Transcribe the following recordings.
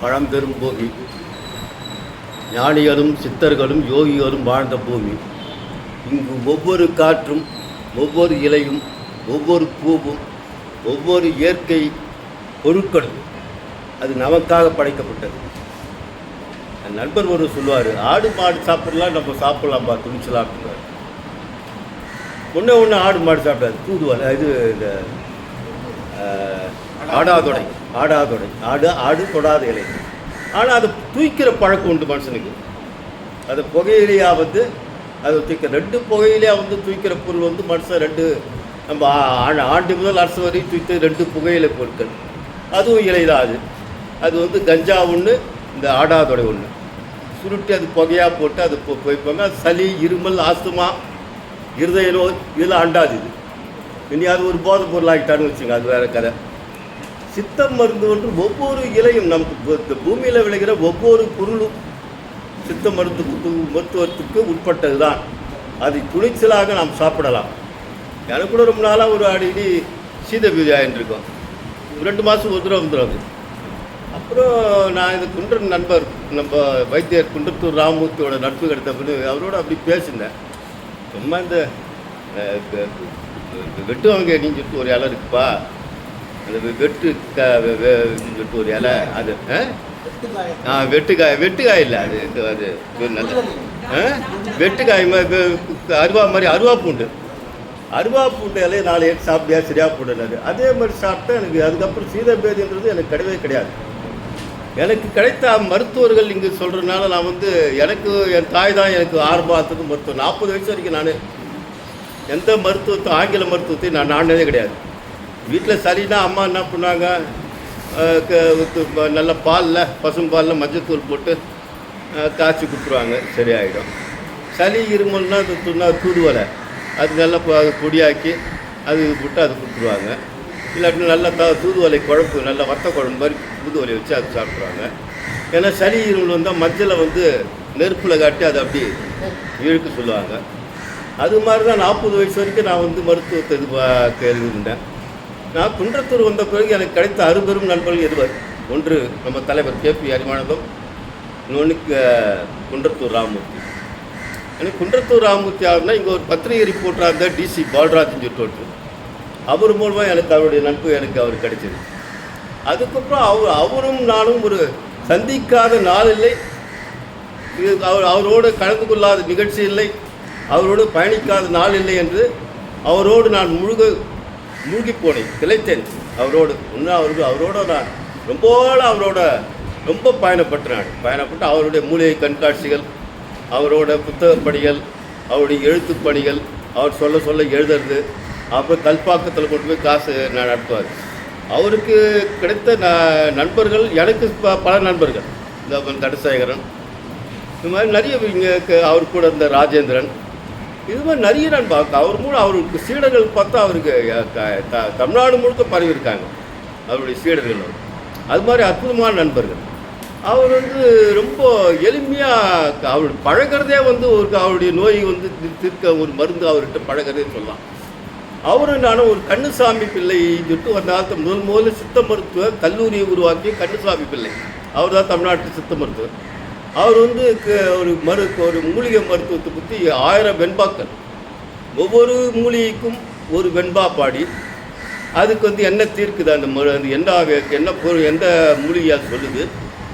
பழம்பெரும் பூமி ஞானிகளும் சித்தர்களும் யோகிகளும் வாழ்ந்த பூமி. இங்கு ஒவ்வொரு காற்றும் ஒவ்வொரு இலையும் ஒவ்வொரு பூவும் ஒவ்வொரு இயற்கை பொருட்களும் அது நமக்காக படைக்கப்பட்டது. நண்பர் ஒரு சொல்லுவார் ஆடு மாடு சாப்பிடலாம் நம்ம சாப்பிடலாம்பா துணிச்சலாம்னுவார் ஒன்று ஒன்று ஆடு மாடு சாப்பிடாது தூதுவலை இது இந்த ஆடாதொடை ஆடாதொடை. ஆடு ஆடு தொடாத இலை. ஆனால் அதை தூக்கிற பழக்கம் உண்டு மனுஷனுக்கு. அது புகையிலையாக வந்து அதை தூக்க ரெண்டு புகையிலையாக வந்து தூய்க்கிற பொருள் வந்து மனுஷன் ரெண்டு நம்ம ஆ- ஆ- ஆண்டு முதல் அரசு வரை தூய்த்த ரெண்டு புகையிலை பொருட்கள். அதுவும் இலை தான் அது. அது வந்து கஞ்சா ஒன்று இந்த ஆடாதொடை ஒன்று சுருட்டி அது புகையாக போட்டு அது போய்ப்பாங்க அது சளி இருமல் ஆஸ்துமா இருதய நோய் இதெல்லாம் அண்டாது இது. இனி அது ஒரு பொருள் ஆகிட்டான்னு வச்சுங்க அது வேறு கதை. சித்தம் மருந்து ஒன்று ஒவ்வொரு இலையும் நமக்கு இந்த பூமியில் விளைகிற ஒவ்வொரு பொருளும் சித்த மருந்துக்கு மருத்துவத்துக்கு உட்பட்டது தான் அதை துணிச்சலாக நாம் சாப்பிடலாம். எனக்கு கூட ரொம்ப நாளாக ஒரு அடிக்கடி சீத பீதி ஆகிட்டுருக்கோம் ரெண்டு மாதம் ஒரு தடவை வந்துடும் அது. அப்புறம் நான் இது குன்றன் நண்பர் நம்ம வைத்தியர் குன்றத்தூர் ராமமூர்த்தியோட நட்பு கிடைத்த அவரோட அப்படி பேசினேன் சும்மா இந்த வெட்டுவாங்க நீங்க சொல்லிட்டு ஒரு இலை இருக்குப்பா. அந்த வெ- வெட்டு ஒரு இலை அது ஆ? வெட்டுக்காய். வெட்டுக்காய் இல்லை அது அது நல்ல ஆ? வெட்டுக்காய் அருவா மாதிரி அருவா பூண்டு அருவா பூண்டு இலையை நாலு எடுத்து சாப்பிட்டியா சரியா போடுனாரு அதே. மாதிரி சாப்பிட்டா எனக்கு அதுக்கப்புறம் சீதபேதின்றது எனக்கு கிடையவே கிடையாது. எனக்கு கிடைத்த மருத்துவர்கள் இங்கே சொல்கிறதுனால நான் வந்து எனக்கு என் தாய் தான் எனக்கு ஆரம்பத்துக்கு மருத்துவம் நாற்பது வயசு வரைக்கும் நான் எந்த மருத்துவத்தை ஆங்கில மருத்துவத்தையும் நான் நாடினதே கிடையாது. வீட்டில் சரினா அம்மா என்ன பண்ணாங்க நல்ல பாலில் பசும்பாலில் மஞ்சத்தூள் போட்டு காய்ச்சி கொடுத்துருவாங்க. சரியாயிடும். சளி இருமல்னா அது துண்ணா தூதுவலை அது நல்லா அது பொடியாக்கி அது போட்டு அது கொடுத்துருவாங்க. இல்லாட்டி நல்லா த தூதுவலை குழம்பு நல்லா வத்த குழம்பு மாதிரி தூதுவலை வச்சு அது சாப்பிட்ருவாங்க. ஏன்னா சளி இருமல் வந்தால் மஞ்சளை வந்து நெருப்பில் காட்டி அதை அப்படி இழுக்க சொல்லுவாங்க. அது மாதிரி தான் நாற்பது வயசு வரைக்கும் நான் வந்து மருத்துவத்தை இது இருந்தேன் நான் குன்றத்தூர் வந்த பிறகு எனக்கு கிடைத்த அறுபெரும் நண்பர்கள் இருவர். ஒன்று நம்ம தலைவர் கே பி அறிவானந்தம் இன்னொன்று குன்றத்தூர் ராமமூர்த்தி. எனக்கு குன்றத்தூர் ராமமூர்த்தி ஆகுனா இங்கே ஒரு பத்திரிகை ரிப்போர்ட்டராக இருந்தால் டிசி பால்ராஜன் சொல்லிட்டு. அவர் மூலமாக எனக்கு அவருடைய நட்பு எனக்கு அவர் கிடைச்சது. அதுக்கப்புறம் அவர் அவரும் நானும் ஒரு சந்திக்காத நாள் இல்லை. இது அவர் அவரோடு கலந்து கொள்ளாத நிகழ்ச்சி இல்லை. அவரோடு பயணிக்காத நாள் இல்லை என்று அவரோடு நான் முழுக மூழ்கி போனேன் திளைத்தேன். அவரோடு இன்னும் அவருக்கு அவரோட நான் ரொம்ப அவரோட ரொம்ப பயணப்பட்டு நான் பயணப்பட்டு அவருடைய மூலிகை கண்காட்சிகள் அவரோட புத்தக பணிகள் அவருடைய எழுத்து பணிகள் அவர் சொல்ல சொல்ல எழுதுறது அப்புறம் கல்பாக்கத்தில் கொண்டு போய் காசு நான் நடத்துவார் அவருக்கு கிடைத்த ந- நண்பர்கள் எனக்கு ப- பல நண்பர்கள். இந்த தடசேகரன். இது மாதிரி நிறைய இங்கே அவர் கூட இருந்த ராஜேந்திரன். இது மாதிரி நிறைய நான் பார்க்க அவர் மூலம் அவருக்கு சீடர்கள் பார்த்தா அவருக்கு த- தமிழ்நாடு முழுக்க பரவி இருக்காங்க அவருடைய சீடர்கள். அது மாதிரி அற்புதமான நண்பர்கள். அவர் வந்து ரொம்ப எளிமையாக அவர் பழகிறதே வந்து ஒரு அவருடைய நோய் வந்து தீர்க்க ஒரு மருந்து அவர்கிட்ட பழகிறதே சொல்லலாம். அவரும் நானும் ஒரு கண்ணுசாமி பிள்ளைன்னு சொல்லிட்டு ஒரு காலத்து முதல் முதல்ல சித்த மருத்துவ கல்லூரியை உருவாக்கிய கண்ணுசாமி பிள்ளை. அவர் தான் தமிழ்நாட்டு சித்த மருத்துவர். அவர் வந்து க- ஒரு மரு ஒரு மூலிகை மருத்துவத்தை பற்றி ஆயிரம் வெண்பாக்கள். ஒவ்வொரு மூலிகைக்கும் ஒரு வெண்பா பாடி அதுக்கு வந்து என்ன தீர்க்குது? அந்த மரு அது என்ன என்ன பொருள் எந்த மூலிகையாக சொல்லுது?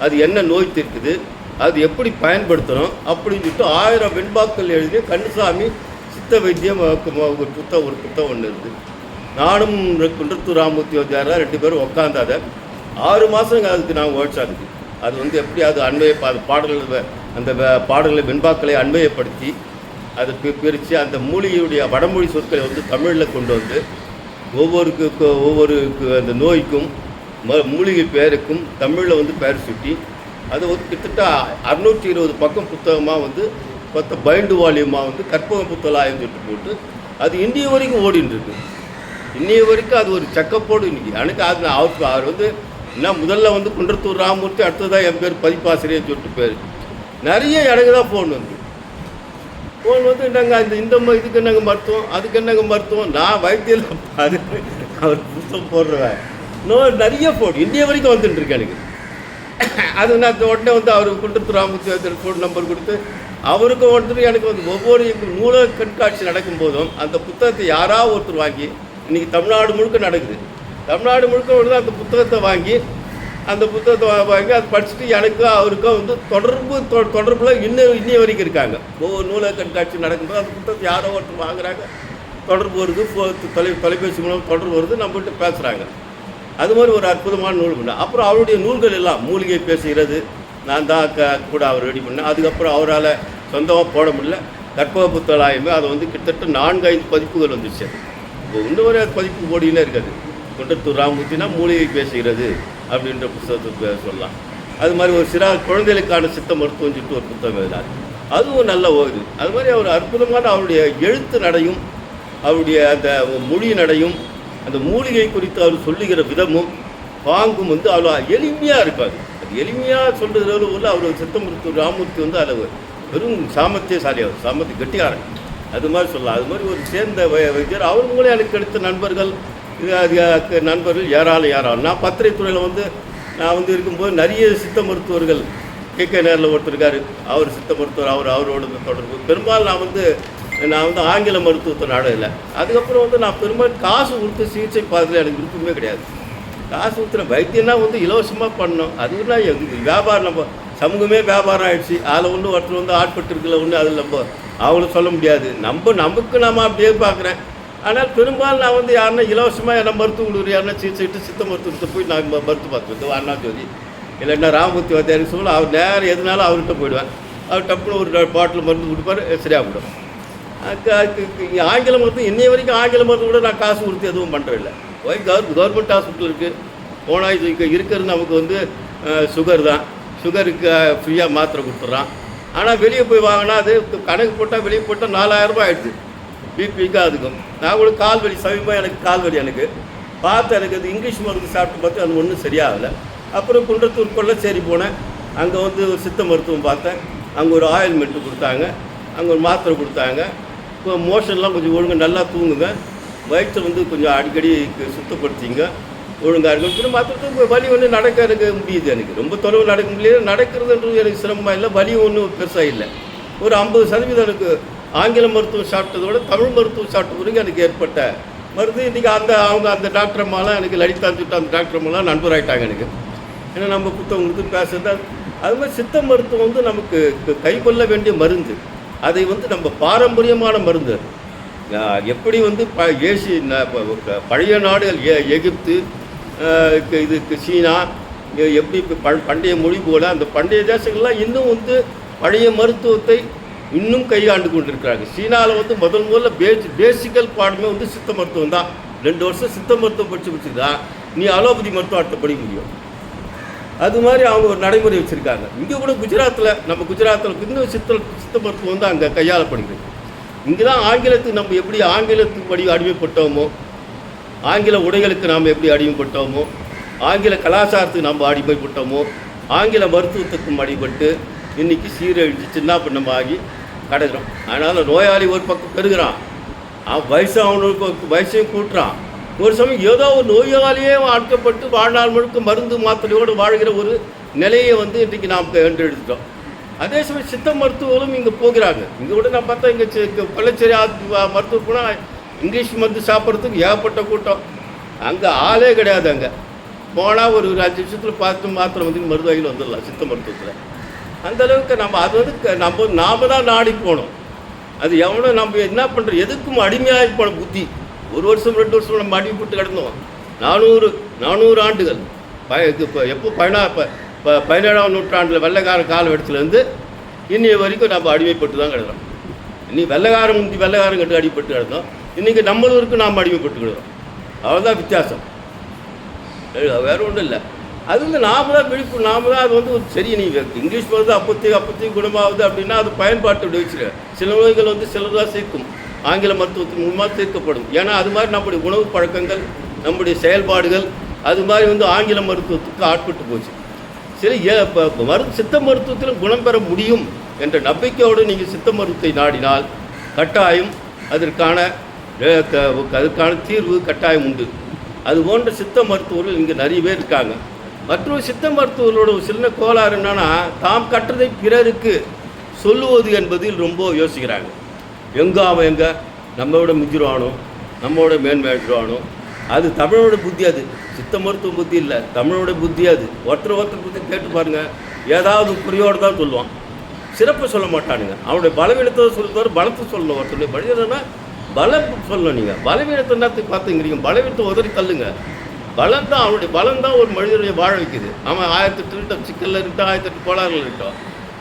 அது என்ன நோய் தீர்க்குது? அது எப்படி பயன்படுத்தணும்? அப்படின்னு சொல்லிட்டு ஆயிரம் வெண்பாக்கள் எழுதி கண்ணுசாமி சித்த வைத்தியம் ஒரு புத்தகம் ஒரு புத்தகம் ஒன்று இருக்குது நானும் ர- குன்றத்தூர் ராமூர்த்தி வச்சாரா ரெண்டு பேரும் உட்காந்தாத ஆறு மாதம் அதுக்கு நான் உழைச்சாங்க அது வந்து எப்படி அது அன்மைய அது பாடல்கள் அந்த பாடல்களை வெண்பாக்களை அன்மையப்படுத்தி அதை பி பிரித்து அந்த மூலிகையுடைய வடமொழி சொற்களை வந்து தமிழில் கொண்டு வந்து ஒவ்வொரு ஒவ்வொரு அந்த நோய்க்கும் ம மூலிகை பெயருக்கும் தமிழில் வந்து பெயர் சுட்டி அது வந்து கிட்டத்தட்ட அறுநூற்றி இருபது பக்கம் புத்தகமாக வந்து பத்து பைண்டு வால்யூமாக வந்து கற்பக புத்தலாயம் சொல்லிட்டு போட்டு அது இன்றைய வரைக்கும் ஓடின்னு இருக்கு வரைக்கும் அது ஒரு செக்கப்போடு இன்றைக்கி எனக்கு அது நான் அவருக்கு அவர் வந்து ஏன்னா முதல்ல வந்து குன்றத்தூர் ராமமூர்த்தி அடுத்ததாக என் பேர் பதிப்பாசிரியர் சொல்லிட்டு பேர். நிறைய இடங்கு தான் ஃபோன் வந்து. ஃபோன் வந்து என்னங்க இந்த இந்த ம- இதுக்கு என்னங்க மருத்துவம் அதுக்கு என்னங்க மருத்துவம்? நான் வைத்தியில் அது அவர் புத்தகம் போடுறேன் இன்னும் நிறைய ஃபோன் இந்திய வரைக்கும் வந்துட்டு இருக்கேன் எனக்கு. அது நான் உடனே வந்து அவர் குன்றத்தூர் ராமூர்த்தி ஃபோன் நம்பர் கொடுத்து அவருக்கும் ஒருத்தர் எனக்கு வந்து ஒவ்வொரு நூலக கண்காட்சி நடக்கும்போதும் அந்த புத்தகத்தை யாராவது ஒருத்தர் வாங்கி இன்றைக்கி தமிழ்நாடு முழுக்க நடக்குது. தமிழ்நாடு முழுக்க வந்து அந்த புத்தகத்தை வாங்கி அந்த புத்தகத்தை வாங்கி அதை படிச்சுட்டு எனக்கும் அவருக்கும் வந்து தொடர்பு தொ- தொடர்புல இன்னும் இன்னைய வரைக்கும் இருக்காங்க. ஒவ்வொரு நூலக கண்காட்சி நடக்கும்போது அந்த புத்தகத்தை யாரோ ஒருத்தர் வாங்குறாங்க. தொடர்பு வருது தொலை தொலைபேசி மூலம் தொடர்பு வருது நம்மகிட்ட பேசுகிறாங்க அது மாதிரி ஒரு அற்புதமான நூல் பண்ணேன் அப்புறம் அவருடைய நூல்கள் எல்லாம் மூலிகை பேசுகிறது நான் தான் க கூட அவர் ரெடி பண்ணேன். அதுக்கப்புறம் அவரால் சொந்தமாக போட முடியல. கற்பக புத்தகாயமே அதை வந்து கிட்டத்தட்ட நான்கு ஐந்து பதிப்புகள் வந்துச்சு. இப்போ இன்னும் ஒரு பதிப்பு போடினே இருக்காது. கொண்ட ராமூர்த்தினா மூலிகை பேசுகிறது அப்படின்ற புத்தகத்தை சொல்லலாம். அது மாதிரி ஒரு சிறா குழந்தைகளுக்கான சித்த மருத்துவம் சொல்லிட்டு ஒரு புத்தகம் எழுதினார். அதுவும் நல்ல ஓகுது அது மாதிரி அவர் அற்புதமான அவருடைய எழுத்து நடையும் அவருடைய அந்த மொழி நடையும் அந்த மூலிகை குறித்து அவர் சொல்லுகிற விதமும் பாங்கும் வந்து அவ்வளோ எளிமையாக இருக்காது. அது எளிமையாக சொல்கிறதுல உள்ள அவர் சித்தமருத்துவர் ராமூர்த்தி வந்து அதில் வெறும் சாமர்த்தியசாலி அவர் சாமர்த்திய கெட்டியாரன் அது மாதிரி சொல்லலாம். அது மாதிரி ஒரு சேர்ந்த வை- வைத்தியர். அவர் மூலம் எனக்கு எடுத்த நண்பர்கள் இது அது நண்பர்கள் ஏராளம் ஏராளம் நான் பத்திரிகைத்துறையில் வந்து நான் வந்து இருக்கும்போது நிறைய சித்த மருத்துவர்கள் கே. கே. நேரில் ஒருத்தர் இருக்கார். அவர் சித்த மருத்துவர் அவர் அவரோட தொடர்பு. பெரும்பாலும் நான் வந்து நான் வந்து ஆங்கில மருத்துவத்தை நாடகல அதுக்கப்புறம் வந்து நான் பெரும்பாலும் காசு கொடுத்து சிகிச்சை பார்க்கல எனக்கு விருப்பமே கிடையாது. காசு கொடுத்துற வைத்தியம்னா வந்து இலவசமாக பண்ணோம் அதுனா எங்க வியாபாரம் நம்ம சமூகமே வியாபாரம் ஆயிடுச்சு. அதில் ஒன்று ஒருத்தர் வந்து ஆட்பட்டு இருக்கல ஒன்று அதில் நம்ம அவங்களும் சொல்ல முடியாது. நம்ம நமக்கு நம்ம அப்படியே பார்க்குறேன். ஆனால் பெரும்பாலும் நான் வந்து யாருன்னா இலவசமாக என்ன மருத்துவ கல்லூரி யாருன்னா சிகிச்சைட்டு சித்த மருத்துவத்தை போய் நான் மருத்துவ பார்த்துருக்கேன் அண்ணா ஜோதி. இல்லைன்னா ராமமூர்த்தி வாத்தியாருக்கு சொல்ல அவர் நேரம் எதுனாலும் அவர்கிட்ட போயிடுவேன் அவர் டப்புனு ஒரு பாட்டில் மருந்து கொடுப்பாரு. சரியாக விடும் அதுக்கு- அதுக்கு ஆங்கில மருந்து இன்னைய வரைக்கும் ஆங்கில மருந்து கூட நான் காசு கொடுத்து எதுவும் பண்ணுறதில்ல போய் கவர் கவர்மெண்ட் ஹாஸ்பிட்டல் இருக்குது போனால் இது இங்கே இருக்கிறது நமக்கு வந்து சுகர் தான். சுகருக்கு ஃப்ரீயாக மாத்திரை கொடுத்துட்றான். ஆனால் வெளியே போய் வாங்கினா அது கணக்கு போட்டால் வெளியே போட்டால் நாலாயிரம் ரூபாய் ஆயிடுது பிபிக்கு அதுக்கும் நான் கூட கால் வலி சமீபமாக எனக்கு கால் வலி எனக்கு. பார்த்து எனக்கு அது இங்கிலீஷ் மருந்து சாப்பிட்டு பார்த்து அது ஒன்றும் சரியாகலை. அப்புறம் குன்றத்தூர் கொள்ளச்சேரி போனேன். அங்கே வந்து ஒரு சித்த மருத்துவம் பார்த்தேன். அங்கே ஒரு ஆயில்மெண்ட்டு கொடுத்தாங்க. அங்கே ஒரு மாத்திரை கொடுத்தாங்க. இப்போ மோஷன்லாம் கொஞ்சம் ஒழுங்காக நல்லா தூங்குங்க. வயிற்றை வந்து கொஞ்சம் அடிக்கடி சுத்தப்படுத்திங்க. ஒழுங்காக இருக்கும் திரும்ப மாத்திரத்துக்கு வலி ஒன்று நடக்க எனக்கு முடியுது எனக்கு. ரொம்ப தொலைவு நடக்க முடியல. நடக்கிறதுன்றது எனக்கு சிரமமாக இல்லை. வலி ஒன்றும் பெருசாக இல்லை. ஒரு ஐம்பது சதவீதம் எனக்கு ஆங்கில மருத்துவம் சாப்பிட்டதோட தமிழ் மருத்துவம் சாப்பிட்ட பிறகு எனக்கு ஏற்பட்ட மருந்து. இன்றைக்கி அந்த அவங்க அந்த டாக்டர் அம்மாலாம் எனக்கு லலிதா சொல்லிட்டு அந்த டாக்டர் அம்மாலாம் நண்பராயிட்டாங்க எனக்கு. ஏன்னா நம்ம புத்தகம் கொடுத்து பேசுறது அது- அது மாதிரி சித்த மருத்துவம் வந்து நமக்கு க- வேண்டிய மருந்து. அதை வந்து நம்ம பாரம்பரியமான மருந்து எப்படி வந்து ப ஏசி பழைய நாடுகள் எ எகிப்து இதுக்கு சீனா எப்படி ப- பண்டைய மொழி போல அந்த பண்டைய தேசங்கள்லாம் இன்னும் வந்து பழைய மருத்துவத்தை இன்னும் கையாண்டு கொண்டிருக்கிறாங்க சீனாவில் வந்து முதல் முதல்ல பேஸ் பேசிக்கல் பாடமே வந்து சித்த மருத்துவம் தான். ரெண்டு வருஷம் சித்த மருத்துவம் படித்து வச்சுருந்தா நீ அலோபதி மருத்துவம் அடுத்த படிக்க முடியும். அது மாதிரி அவங்க ஒரு நடைமுறை வச்சுருக்காங்க. இங்கே கூட குஜராத்தில் நம்ம குஜராத்தில் இன்னும் சித்த சித்த மருத்துவம் வந்து அங்கே கையாளப்படுகிறது. இங்கே தான் ஆங்கிலத்துக்கு நம்ம எப்படி ஆங்கிலத்துக்கு படி அடிமைப்பட்டோமோ ஆங்கில உடைகளுக்கு நாம் எப்படி அடிமைப்பட்டோமோ ஆங்கில கலாச்சாரத்துக்கு நம்ம அடிமைப்பட்டோமோ ஆங்கில மருத்துவத்துக்கும் அடிபட்டு இன்னைக்கு சீரழிஞ்சு சின்ன பின்னமாகி கிடைச்சிடும் அதனால் நோயாளி ஒரு பக்கம் பெருகிறான் அவன் வயசு அவனுக்கு வயசையும் கூட்டுறான். ஒரு சமயம் ஏதோ ஒரு நோயாளியே ஆட்கப்பட்டு வாழ்நாள் முழுக்க மருந்து மாத்திரையோடு வாழ்கிற ஒரு நிலையை வந்து இன்றைக்கி நாம் கண்டெடுத்துட்டோம். அதே சமயம் சித்த மருத்துவர்களும் இங்கே போகிறாங்க. இங்கே கூட நான் பார்த்தா இங்கே பள்ளச்சேரி மருத்துவ போனால் இங்கிலீஷ் மருந்து சாப்பிட்றதுக்கு ஏகப்பட்ட கூட்டம். அங்கே ஆளே கிடையாது அங்கே. போனால் ஒரு அஞ்சு நிமிஷத்தில் பார்த்து மாத்திரை வந்து மருந்து வகையில் வந்துடலாம் சித்த மருத்துவத்தில். அந்த அளவுக்கு நம்ம அது வந்து க- நம்ம நாம தான் நாடி போகணும். அது எவனோ நம்ம என்ன பண்ணுறோம் எதுக்கும் அடிமையாகி போன புத்தி. ஒரு வருஷம் ரெண்டு வருஷம் நம்ம அடிமைப்பட்டு கிடந்தோம். நானூறு நானூறு ஆண்டுகள். ப இப்போ எப்போ பதினா இப்போ பதினேழாம் நூற்றாண்டில் வெள்ளக்கார காலகட்டத்திலேருந்து இன்னைய வரைக்கும் நம்ம அடிமைப்பட்டு தான் கிடக்கிறோம். இன்னைக்கு வெள்ளைக்காரன் முந்தி வெள்ளைக்காரன் கட்டு அடிப்பட்டு கிடந்தோம். இன்றைக்கி நம்மளுக்கு நாம் அடிமைப்பட்டு கிடக்கிறோம் அவ்வளோதான் வித்தியாசம். வேறு வேற ஒன்றும் இல்லை. அது வந்து நாம தான் விழிப்பு நாம தான் அது வந்து ஒரு சரி நீங்கள் இங்கிலீஷ் மருந்து அப்போத்தையும் அப்பத்தையும் குணமாகுது அப்படின்னா அது பயன்பாட்டு வச்சுரு சில நோய்கள் வந்து சிலதாக சேர்க்கும். ஆங்கில மருத்துவத்தின் மூலமாக தீர்க்கப்படும் ஏன்னா அது மாதிரி நம்முடைய உணவு பழக்கங்கள் நம்முடைய செயல்பாடுகள் அது மாதிரி வந்து ஆங்கில மருத்துவத்துக்கு ஆட்பட்டு போச்சு. சரி ஏ இப்போ மரு சித்த மருத்துவத்திலும் குணம் பெற முடியும் என்ற நம்பிக்கையோடு நீங்கள் சித்த மருத்துவத்தை நாடினால் கட்டாயம் அதற்கான அதற்கான தீர்வு கட்டாயம் உண்டு. அது போன்ற சித்த மருத்துவர்கள் இங்கே நிறைய பேர் இருக்காங்க. மற்றும் சித்த மருத்துவர்களோட ஒரு சின்ன கோளாறு என்னன்னா தாம் கற்றதை பிறருக்கு சொல்லுவது என்பதில் ரொம்ப யோசிக்கிறாங்க. எங்கே அவன் எங்கே? நம்மளோட மிஞ்சிருவானோ நம்மளோட மேன்மை அது தமிழோட புத்தி அது. சித்த மருத்துவ புத்தி இல்லை. தமிழோட புத்தி அது. ஒருத்தர் ஒருத்தர் புத்தி கேட்டு பாருங்கள் ஏதாவது குறையோடு தான் சொல்லுவான். சிறப்பு சொல்ல மாட்டானுங்க. அவனுடைய பலவீனத்தை சொல்லுவார் பலத்தை சொல்லணும் ஒருத்தருடைய பலவீனம்னா பலம் சொல்லணும் நீங்கள் பலவீனத்தை என்னத்துக்கு பார்த்துங்கிறீங்க பலவீனத்தை உதறி தள்ளுங்க. பலம் தான் அவனுடைய பலம் தான் ஒரு மனிதனுடைய வாழ வைக்குது அவன் ஆயிரத்தி எட்டு சிக்கலில் இருக்கட்டும் ஆயிரத்தி எட்டு கோளாறுகள் இருக்கட்டும்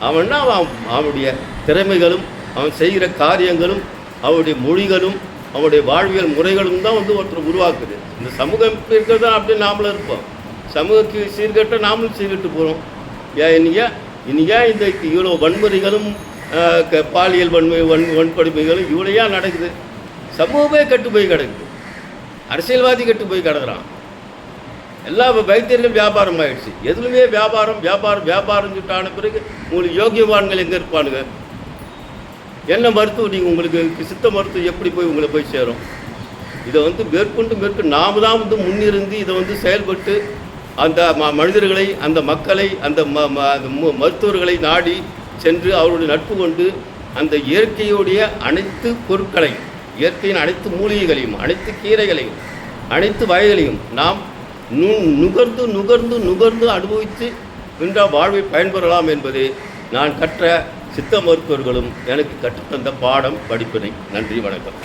அவன்னா அவன் அவனுடைய திறமைகளும் அவன் செய்கிற காரியங்களும் அவனுடைய மொழிகளும் அவனுடைய வாழ்வியல் முறைகளும் தான் வந்து ஒருத்தர் உருவாக்குது. இந்த சமூகம் இருக்கிறது தான் அப்படி நாமளும் இருப்போம். சமூகத்துக்கு சீர்கட்ட நாமளும் சீர்கட்டு போகிறோம் ஏன் இன்னைக்கு இன்னைக்கு ஏன் இந்த இவ்வளோ வன்முறைகளும் க- பாலியல் வன்முறை வன் வன்கொடுமைகளும் இவ்வளோ ஏன் நடக்குது. சமூகமே கெட்டு போய் கிடக்குது. அரசியல்வாதி கெட்டு போய் கிடக்குறான். எல்லா வைத்தியர்களும் வியாபாரம் ஆகிடுச்சு எதுலுமே வியாபாரம் வியாபாரம் வியாபாரம் சொல்லிட்டான பிறகு உங்களுக்கு யோகியவான்கள் எங்கே இருப்பானுங்க? என்ன மருத்துவம் நீங்கள் உங்களுக்கு சித்த மருத்துவம் எப்படி போய் உங்களை போய் சேரும்? இதை வந்து மேற்கொண்டு மேற்கொண்டு நாம தான் வந்து முன்னிருந்து இதை வந்து செயல்பட்டு அந்த ம மனிதர்களை அந்த மக்களை அந்த ம ம மருத்துவர்களை நாடி சென்று அவருடைய நட்பு கொண்டு அந்த இயற்கையுடைய அனைத்து பொருட்களையும் இயற்கையின் அனைத்து மூலிகைகளையும் அனைத்து கீரைகளையும் அனைத்து வகைகளையும் நாம் நுகர்ந்து நுகர்ந்து நுகர்ந்து அனுபவித்து என்ற வாழ்வை பயன்பெறலாம் என்பது நான் கற்ற சித்த மருத்துவர்களும் எனக்கு கற்றுத்தந்த பாடம் படிப்பினை. நன்றி வணக்கம்.